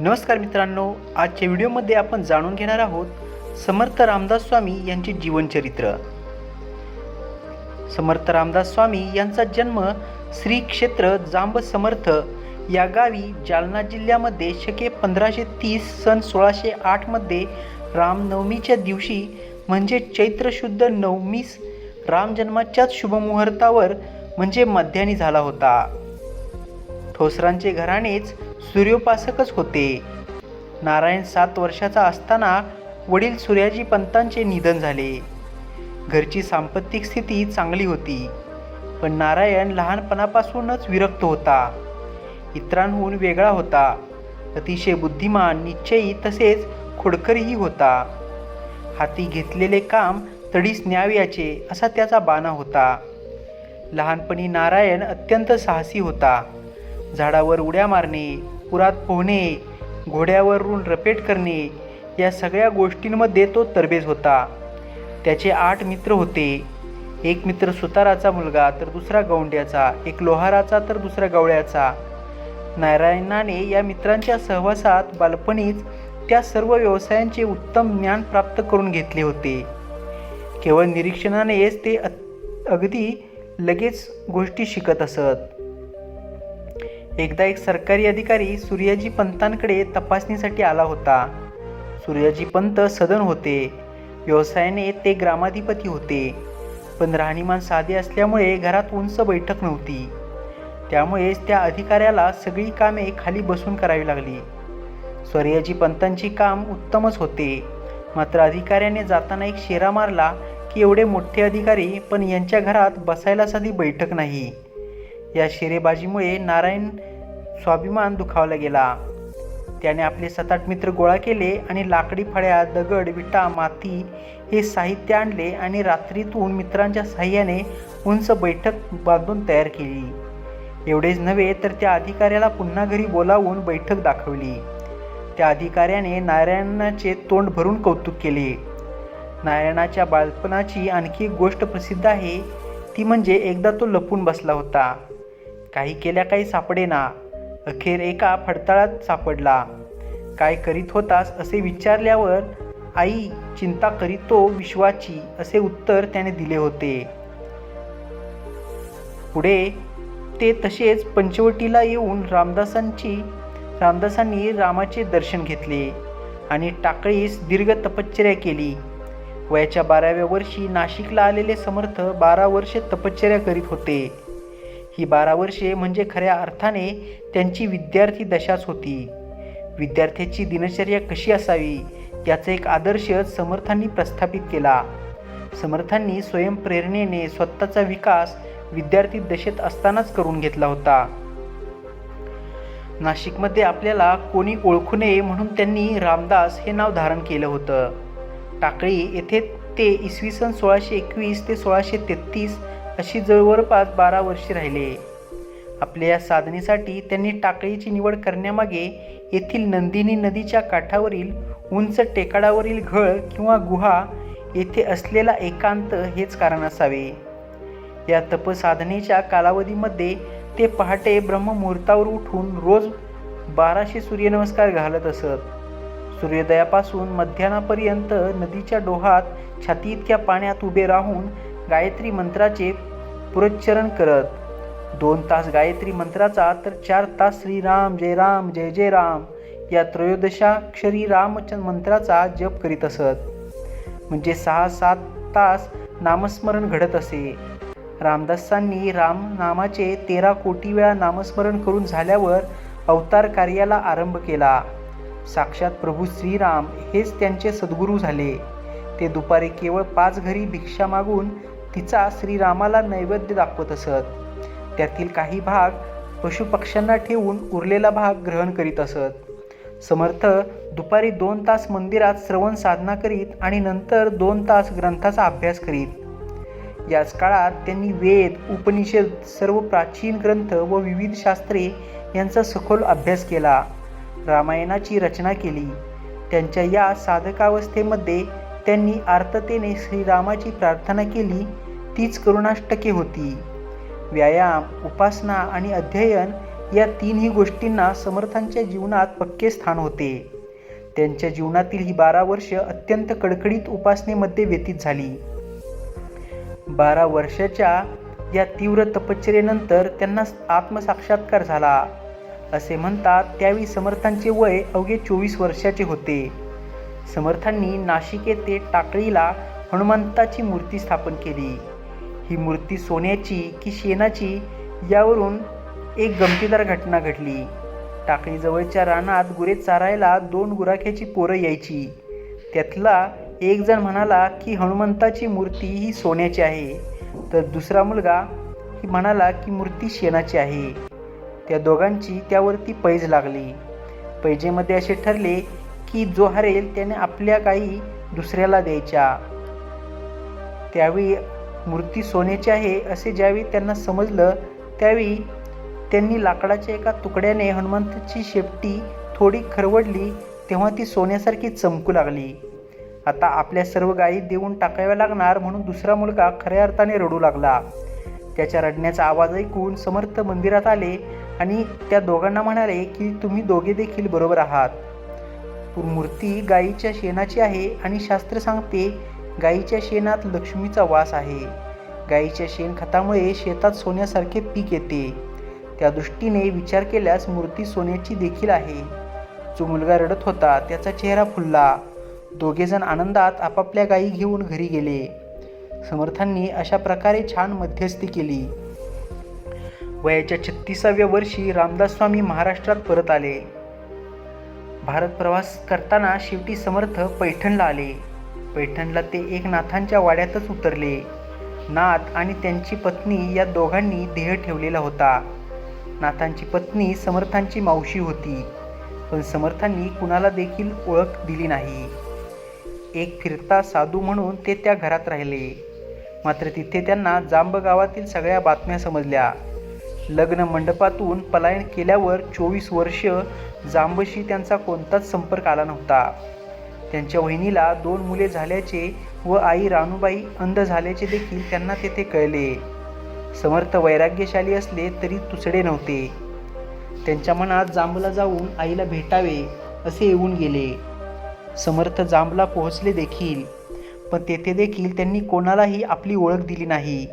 नमस्कार मित्रांनो आजच्या व्हिडिओमध्ये आपण जाणून घेणार आहोत समर्थ रामदास स्वामी यांचे जीवनचरित्र. समर्थ रामदास स्वामी यांचा जन्म श्री क्षेत्र जांब समर्थ या गावी जालना जिल्ह्यामध्ये शके पंधराशे तीस सन सोळाशे आठमध्ये रामनवमीच्या दिवशी म्हणजे चैत्र शुद्ध नवमीस रामजन्माच्याच शुभमुहूर्तावर म्हणजे मध्यानी झाला होता. ठोसरांचे घराणेच सूर्योपासकच होते. नारायण सात वर्षाचा असताना वडील सूर्याजी पंतांचे निधन झाले. घरची सांपत्तिक स्थिती चांगली होती पण नारायण लहानपणापासूनच विरक्त होता. इतरांहून वेगळा होता. अतिशय बुद्धिमान निश्चयी तसेच खोडकरीही होता. हाती घेतलेले काम तडीस न्यावयाचे असा त्याचा बाणा होता. लहानपणी नारायण अत्यंत साहसी होता. झाडावर उड्या मारणे पुरात पोहणे घोड्यावरून रपेट करणे या सगळ्या गोष्टींमध्ये तो तरबेज होता. त्याचे आठ मित्र होते. एक मित्र सुताराचा मुलगा तर दुसरा गौंड्याचा. एक लोहाराचा तर दुसरा गवळ्याचा. नारायणाने या मित्रांच्या सहवासात बालपणीच त्या सर्व व्यवसायांचे उत्तम ज्ञान प्राप्त करून घेतले होते. केवळ निरीक्षणानेच ते अगदी लगेच गोष्टी शिकत असत. एकदा एक सरकारी अधिकारी सूर्याजी पंतांकडे तपासणीसाठी आला होता. सूर्याजी पंत सदन होते. व्यवसायाने ते ग्रामाधिपती होते. पण राहणीमान साधे असल्यामुळे घरात उंच बैठक नव्हती. त्यामुळेच त्या अधिकाऱ्याला सगळी कामे खाली बसून करावी लागली. सूर्याजी पंतांची काम उत्तमच होते. मात्र अधिकाऱ्याने जाताना एक शेरा मारला की एवढे मोठे अधिकारी पण यांच्या घरात बसायला साधी बैठक नाही. या शेरेबाजीमुळे नारायण स्वाभिमान दुखावला गेला. त्याने आपले सात आठ मित्र गोळा केले आणि लाकडी फळ्या दगड विटा माती हे साहित्य आणले आणि रात्रीतून मित्रांच्या साह्याने उंच बैठक बांधून तयार केली. एवढेच नव्हे तर त्या अधिकाऱ्याला पुन्हा घरी बोलावून बैठक दाखवली. त्या अधिकाऱ्याने नारायणाचे तोंड भरून कौतुक केले. नारायणाच्या बालपणाची आणखी एक गोष्ट प्रसिद्ध आहे ती म्हणजे एकदा तो लपून बसला होता. काही केल्या काही सापडेना. अखेर एका फडताळात सापडला. काय करीत होतास असे विचारल्यावर आई चिंता करीतो विश्वाची असे उत्तर त्याने दिले होते. पुढे ते तसेच पंचवटीला येऊन रामदासांची रामदासांनी रामाचे दर्शन घेतले आणि टाकळीस दीर्घ तपश्चर्या केली. वयाच्या बाराव्या वर्षी नाशिकला आलेले समर्थ बारा वर्षे तपश्चर्या करीत होते. ही बारा वर्षे म्हणजे खऱ्या अर्थाने त्यांची विद्यार्थी दशाच होती. विद्यार्थ्याची दिनचर्या कशी असावी याचा एक आदर्श समर्थांनी प्रस्थापित केला. समर्थांनी स्वयंप्रेरणेने स्वतःचा विकास विद्यार्थी दशेत असतानाच करून घेतला होता. नाशिकमध्ये आपल्याला कोणी ओळखू नये म्हणून त्यांनी रामदास हे नाव धारण केलं होतं. टाकळी येथे ते इसवी सन सोळाशे एकवीस ते सोळाशे तेहतीस अशी जवळपास बारा वर्षे राहिले. आपल्या या साधनेसाठी त्यांनी टाकळीची निवड करण्यामागे येथील नंदिनी नदीच्या काठावरील उंच टेकाडावरील घळ किंवा गुहा येथे असलेला एकांत हेच कारण असावे. या तपसाधनेच्या कालावधीमध्ये ते पहाटे ब्रह्ममुहूर्तावर उठून रोज बाराशे सूर्यनमस्कार घालत असत. सूर्योदयापासून मध्यानापर्यंत नदीच्या डोहात छाती इतक्या पाण्यात उभे राहून गायत्री मंत्राचे पुरोच्चरण करत. दोन तास गायत्री मंत्राचा तर चार तास श्रीराम जय राम जय जय राम या त्रयोदशाक्षरी रामचंद मंत्राचा जप करीत असत. म्हणजे सहा सात तास नामस्मरण घडत असे. रामदासांनी राम नामाचे तेरा कोटी वेळा नामस्मरण करून झाल्यावर अवतार कार्याला आरंभ केला. साक्षात प्रभू श्रीराम हेच त्यांचे सद्गुरू झाले. ते दुपारी केवळ पाच घरी भिक्षा मागून तिचा श्रीरामाला नैवेद्य दाखवत असत. त्यातील काही भाग पशुपक्ष्यांना ठेवून उरलेला भाग ग्रहण करीत असत. समर्थ दुपारी दोन तास मंदिरात श्रवण साधना करीत आणि नंतर दोन तास ग्रंथाचा अभ्यास करीत. याच काळात त्यांनी वेद उपनिषद सर्व प्राचीन ग्रंथ व विविध शास्त्रे यांचा सखोल अभ्यास केला. रामायणाची रचना केली. त्यांच्या या साधकावस्थेमध्ये त्यांनी आर्ततेने श्रीरामाची प्रार्थना केली तीच करुणाष्टके होती. व्यायाम उपासना आणि अध्ययन या तीनही गोष्टींना समर्थांच्या जीवनात पक्के स्थान होते. त्यांच्या जीवनातील ही बारा वर्ष अत्यंत कडकडीत उपासनेमध्ये व्यतीत झाली. बारा वर्षाच्या या तीव्र तपश्चर्येनंतर त्यांना आत्मसाक्षात्कार झाला. असे म्हणतात त्यावेळी समर्थांचे वय अवघे चोवीस वर्षाचे होते. समर्थांनी नाशिक येथे टाकळीला हनुमंताची मूर्ती स्थापन केली. ही मूर्ती सोन्याची की शेणाची यावरून एक गमतीदार घटना घडली. टाकळीजवळच्या रानात गुरे चारायला दोन गुराख्याची पोरं यायची. त्यातला एक जण म्हणाला की हनुमंताची मूर्ती ही सोन्याची आहे. तर दुसरा मुलगा ही म्हणाला की मूर्ती शेणाची आहे. त्या दोघांची त्यावरती पैज लागली. पैजेमध्ये असे ठरले की जो हरेल त्याने आपल्या काही दुसऱ्याला द्यायच्या. त्यावेळी मूर्ती सोन्याची आहे असे ज्यावेळी त्यांना समजलं त्यावेळी त्यांनी लाकडाच्या एका तुकड्याने हनुमंताची शेपटी थोडी खरवडली तेव्हा ती सोन्यासारखी चमकू लागली. आता आपल्या सर्व गायी देऊन टाकाव्या लागणार म्हणून दुसरा मुलगा खऱ्या अर्थाने रडू लागला. त्याच्या रडण्याचा आवाज ऐकून समर्थ मंदिरात आले आणि त्या दोघांना म्हणाले की तुम्ही दोघे देखील बरोबर आहात. मूर्ती गाईच्या शेणाची आहे आणि शास्त्र सांगते गाईच्या शेणात लक्ष्मीचा वास आहे. गाईच्या शेण खतामुळे शेतात सोन्यासारखे पीक येते. त्या दृष्टीने विचार केल्यास मूर्ती सोन्याची देखील आहे. जो मुलगा रडत होता त्याचा चेहरा फुलला. दोघेजण आनंदात आपापल्या गायी घेऊन घरी गेले. समर्थांनी अशा प्रकारे छान मध्यस्थी केली. वयाच्या छत्तीसाव्या वर्षी रामदास स्वामी महाराष्ट्रात परत आले. भारत प्रवास करताना शेवटी समर्थ पैठणला आले. पैठणला ते एक नाथांच्या वाड्यातच उतरले. नाथ आणि त्यांची पत्नी या दोघांनी देह ठेवलेला होता. नाथांची पत्नी समर्थांची मावशी होती पण समर्थांनी कुणाला देखील ओळख दिली नाही. एक फिरता साधू म्हणून ते त्या घरात राहिले. मात्र तिथे त्यांना जांब गावातील सगळ्या बातम्या समजल्या. लग्न मंडपातून पलायन केल्यावर चोवीस वर्ष जांबशी त्यांचा कोणताच संपर्क आला नव्हता. त्यांच्या वहिनीला दोन मुले झाल्याचे व आई रानूबाई अंध झाल्याचे देखील त्यांना तेथे कळले. समर्थ वैराग्यशाली असले तरी तुसडे नव्हते. त्यांच्या मनात जांबला जाऊन आईला भेटावे असे येऊन गेले. समर्थ जांबला पोहोचले देखील पण तेथे देखील त्यांनी कोणालाही आपली ओळख दिली नाही.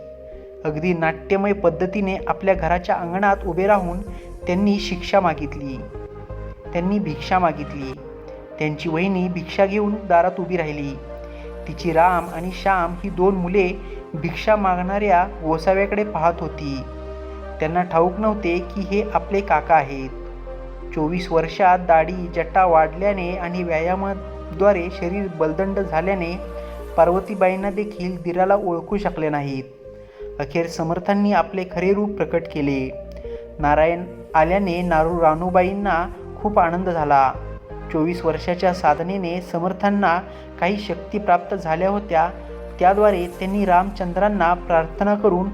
अगदी नाट्यमय पद्धतीने आपल्या घराच्या अंगणात उभे राहून त्यांनी शिक्षा मागितली. त्यांनी भिक्षा मागितली. त्यांची वहिनी भिक्षा घेऊन दारात उभी राहिली. तिची राम आणि श्याम ही दोन मुले भिक्षा मागणाऱ्या गोसाव्याकडे पाहत होती. त्यांना ठाऊक नव्हते की हे आपले काका आहेत. चोवीस वर्षात दाढी जटा वाढल्याने आणि व्यायामाद्वारे शरीर बलदंड झाल्याने पार्वतीबाईंना देखील दिराला ओळखू शकले नाहीत. अखेर समर्थांनी आपले खरे रूप प्रकट केले. नारायण आल्याने नारू रानूबाईंना खूप आनंद झाला. चोवीस वर्षाच्या साधनेने समर्थांना काही शक्ती प्राप्त झाल्या होत्या. त्याद्वारे त्यांनी रामचंद्रांना प्रार्थना करून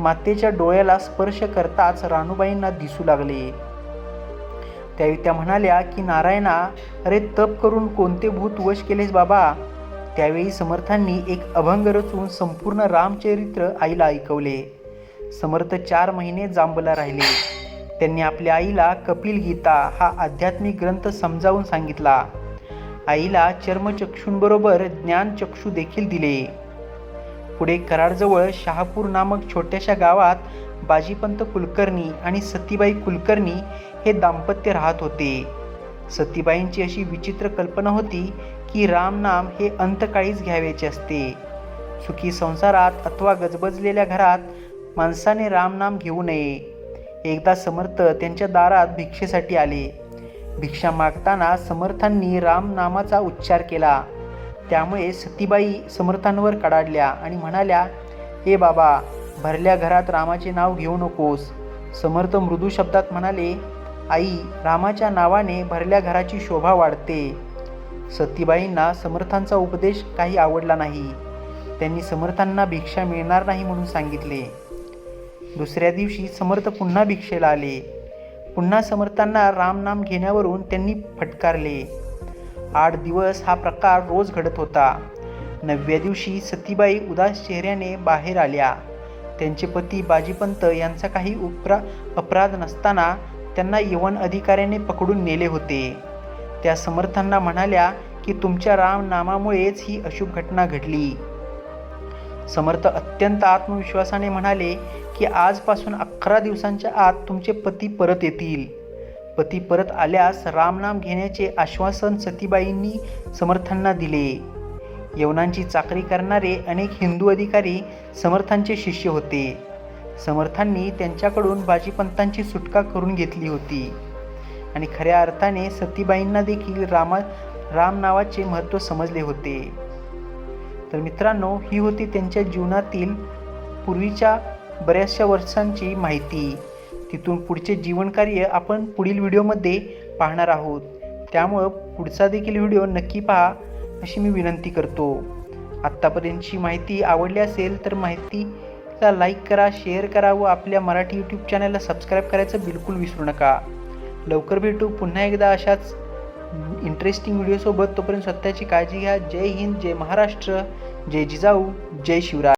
मातेच्या डोळ्याला स्पर्श करताच रानूबाईंना दिसू लागले. त्यावेळी त्या म्हणाल्या की नारायणा अरे तप करून कोणते भूत वश केलेस बाबा? त्यावेळी समर्थांनी एक अभंग रचून संपूर्ण रामचरित्र आईला ऐकवले. समर्थ चार महिने जांबला राहिले. त्यांनी आपल्या आईला कपिल गीता हा आध्यात्मिक ग्रंथ समजावून सांगितला. आईला चर्मचक्षूंबरोबर ज्ञानचक्षू देखील दिले. पुढे कराडजवळ शहापूर नामक छोट्याशा गावात बाजीपंत कुलकर्णी आणि सतीबाई कुलकर्णी हे दाम्पत्य राहत होते. सतीबाईंची अशी विचित्र कल्पना होती की रामनाम हे अंतकाळीच घ्यावेचे असते. सुखी संसारात अथवा गजबजलेल्या घरात माणसाने रामनाम घेऊ नये. एकदा समर्थ त्यांच्या दारात भिक्षेसाठी आले. भिक्षा मागताना समर्थांनी रामनामाचा उच्चार केला. त्यामुळे सतीबाई समर्थांवर कडाडल्या आणि म्हणाल्या हे बाबा भरल्या घरात रामाचे नाव घेऊ नकोस. समर्थ मृदू शब्दात म्हणाले आई रामाच्या नावाने भरल्या घराची शोभा वाढते. सतीबाईंना समर्थांचा उपदेश काही आवडला नाही. त्यांनी समर्थांना भिक्षा मिळणार नाही म्हणून सांगितले. दुसऱ्या दिवशी समर्थ पुन्हा भिक्षेला आले. पुन्हा समर्थांना रामनाम घेण्यावरून त्यांनी फटकारले. आठ दिवस हा प्रकार रोज घडत होता. नवव्या दिवशी सतीबाई उदास चेहऱ्याने बाहेर आल्या. त्यांचे पती बाजीपंत यांचा काही उपरा अपराध नसताना त्यांना यवन अधिकाऱ्याने पकडून नेले होते. त्या समर्थांना म्हणाल्या की तुमच्या राम नामामुळेच ही अशुभ घटना घडली. समर्थ अत्यंत आत्मविश्वासाने म्हणाले की आजपासून अकरा दिवसांच्या आत तुमचे पती परत येतील. पती परत आल्यास रामनाम घेण्याचे आश्वासन सतीबाईंनी समर्थांना दिले. यवनांची चाकरी करणारे अनेक हिंदू अधिकारी समर्थांचे शिष्य होते. समर्थांनी त्यांच्याकडून बाजीपंतांची सुटका करून घेतली होती. आणि खऱ्या अर्थाने सतीबाईंना देखील रामा राम नावाचे महत्त्व समजले होते. तर मित्रांनो ही होती त्यांच्या जीवनातील पूर्वीच्या बऱ्याचशा वर्षांची माहिती. तिथून पुढचे जीवनकार्य आपण पुढील व्हिडिओमध्ये पाहणार आहोत. त्यामुळं पुढचा देखील व्हिडिओ नक्की पहा अशी मी विनंती करतो. आत्तापर्यंतची माहिती आवडली असेल तर माहितीला लाईक करा शेअर करा व आपल्या मराठी यूट्यूब चॅनलला सबस्क्राईब करायचं बिलकुल विसरू नका. लवकर भेटू. पुन्हा एकदा अशाच इंटरेस्टिंग व्हिडिओसोबत तोपर्यंत स्वतःची काळजी घ्या. जय हिंद जय महाराष्ट्र जय जिजाऊ जय शिवराय.